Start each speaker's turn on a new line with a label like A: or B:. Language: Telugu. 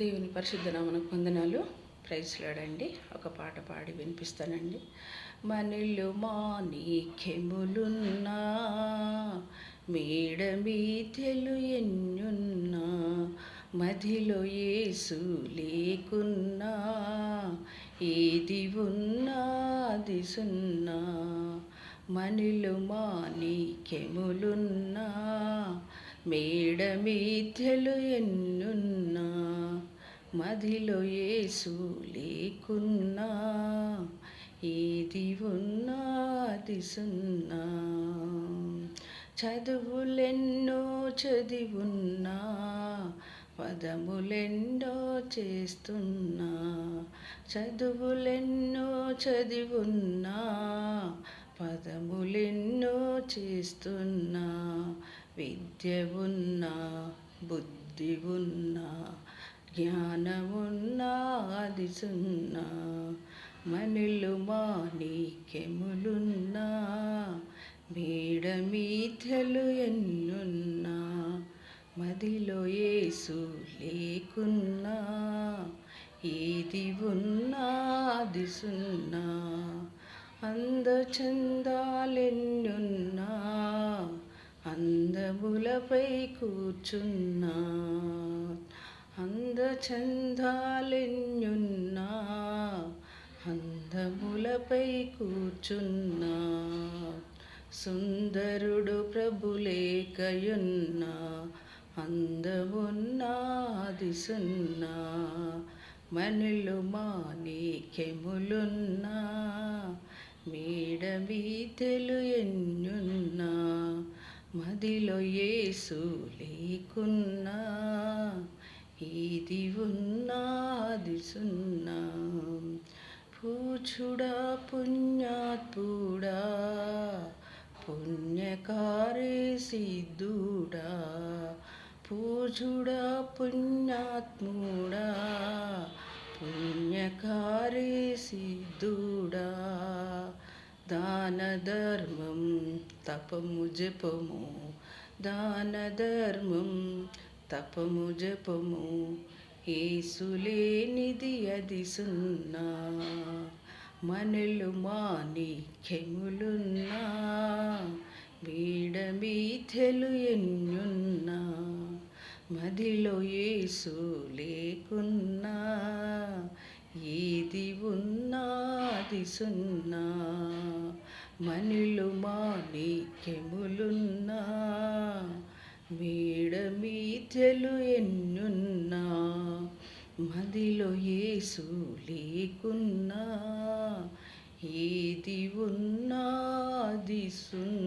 A: దేవుని పరిశుద్ధ నామనకు వందనాలు. ప్రైజ్లాడండి ఒక పాట పాడి వినిపిస్తానండి. మనిలు మాణిక్యములున్నా మేడ మీతెలు ఎన్నున్నా మదిలో ఏసు లేకున్నా ఏది ఉన్నా అది సున్నా మనిలు మాణిక్యములున్నా మేడ మీథెలు ఎన్నున్నా మదిలో యేసు లేకున్నా ఏది ఉన్నా అది సున్నా. చదువులెన్నో చదివున్నా పదములెన్నో చేస్తున్నా. చదువులెన్నో చదివున్నా పదములెన్నో చేస్తున్నా. విద్య ఉన్నా బుద్ధి ఉన్నా జ్ఞానమున్నాది సున్నా మనులు మాణిక్యములున్నా మేడ మీథలు ఎన్నున్నా మదిలో ఏసు లేకున్నా ఏది ఉన్నా అది సున్నా అందచందాలెన్నున్నా అందములపై కూర్చున్నా. చందాలెన్యున్నా అందములపై కూర్చున్నా సుందరుడు ప్రభులేకయున్నా అందమున్నాది సున్నా మనులు మాణిక్యములున్నా మేడ మీదెలు ఎన్నున్నా మదిలో ఏసు లేకున్నా ఏది ఉన్నాది సున్నా. పూచుడా పుణ్యాత్ముడా పుణ్యకారే సిద్ధుడా పూజుడా పుణ్యాత్ముడా పుణ్యకారే సిద్ధుడా. దాన ధర్మం తపము జపము దాన ధర్మం తపము జపము ఏసులేనిది అది సున్నా. మనలు మాణిక్యములున్నా వీడ మీథెలు ఎన్నున్నా. మదిలో యేసు లేకున్నా. ఏది ఉన్నాది సున్నా. మనులు మాణిక్యములున్నా మేడ మీథెలు ఎన్నున్నా మదిలో ఏసు లేకున్నా ఏది ఉన్నది సున్నా